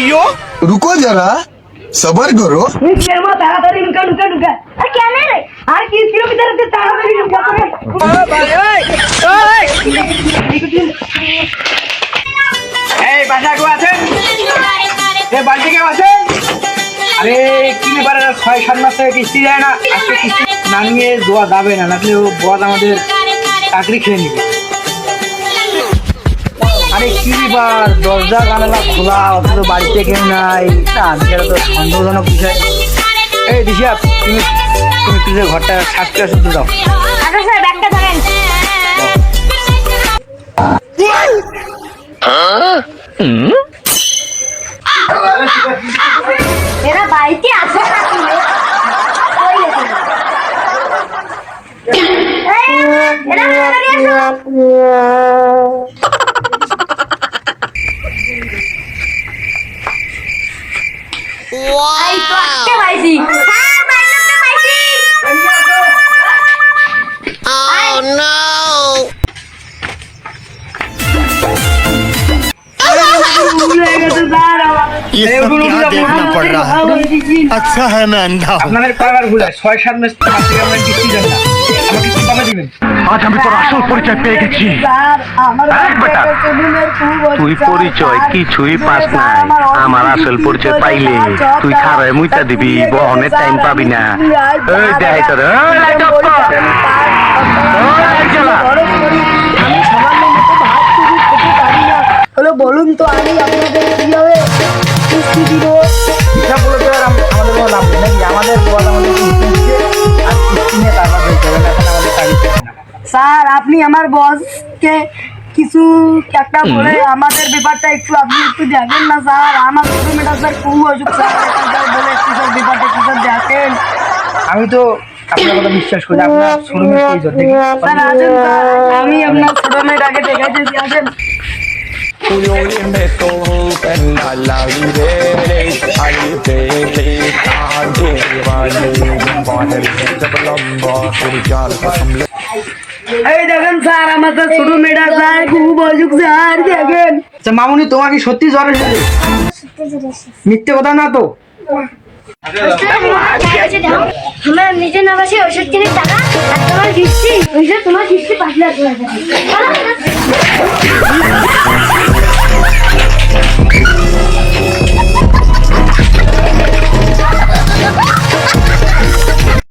ভাইও রুকো যারা সবার করো। শর্মা আরে কি ব্যাপারে? ছয় সাত মাস থেকে কিস্তি যায় না। না যাবে না নাহলে ও বদ আমাদের চাকরি খেয়ে নিবে। আরে কি ব্যাপার দরজা জানালা খোলা, অথচ বাড়িতে কেউ নাই। না এটা তো সন্দেহজনক বিষয়। এই দিশা তুমি তুমি তুই ঘরটা সাজতে আসতে দাও। আচ্ছা এরা আজকে পাইছি। হ্যাঁ, পাইলাম না, পাইছি। ये अरे सब उठो, क्या उठो, देखना उठो, पड़ रहा है अच्छा है मैं अंधा हूँ আপনাদের কয়বার ভুল হয় ছয় সাত মাস মাস থেকে আপনার কিস্তি দেন না আমাকে দিবেন। আজ আমি তোর আসল পরিচয় পেয়ে গেছি। তুই পরিচয় কিছুই পাস নাই। আমার আসল পরিচয় পাইলে। তুই খারায় মুইতা দিবি বহনের টাইম পাবি না। তোর। ওই জ্বালা। হলো বলুন তো আমি আপনাদের কীভাবে কিস্তি দিব? আমাদের লাভ নেই। আমাদের বল আমাদের আর কিস্তি স্যার আপনি আমার বসকে কিছু একটা বলে আমাদের ব্যাপারটা একটু আপনি একটু দেখেন না স্যার। আমার মেয়েটা স্যার খুব অসুখ স্যার বলে একটু স্যার ব্যাপারটা একটু স্যার দেখেন। আমি তো আপনার কথা বিশ্বাস করি আপনার স্যার আসেন স্যার আমি আপনার ছোট মেয়েটাকে দেখাইতেছি আসেন। এই দেখেন স্যার আমার তো ছোট মেয়েটা স্যার খুব অসুখ স্যার দেখেন। আচ্ছা মামুনি তোমার কি সত্যি জ্বর এসেছে? মিথ্যে কথা না তো? আমরা নিজে না বসে ওষুধ কিনে টাকা আর তোমার কিস্তি যে তোমার কিস্তি পাঁচ লাখ টাকা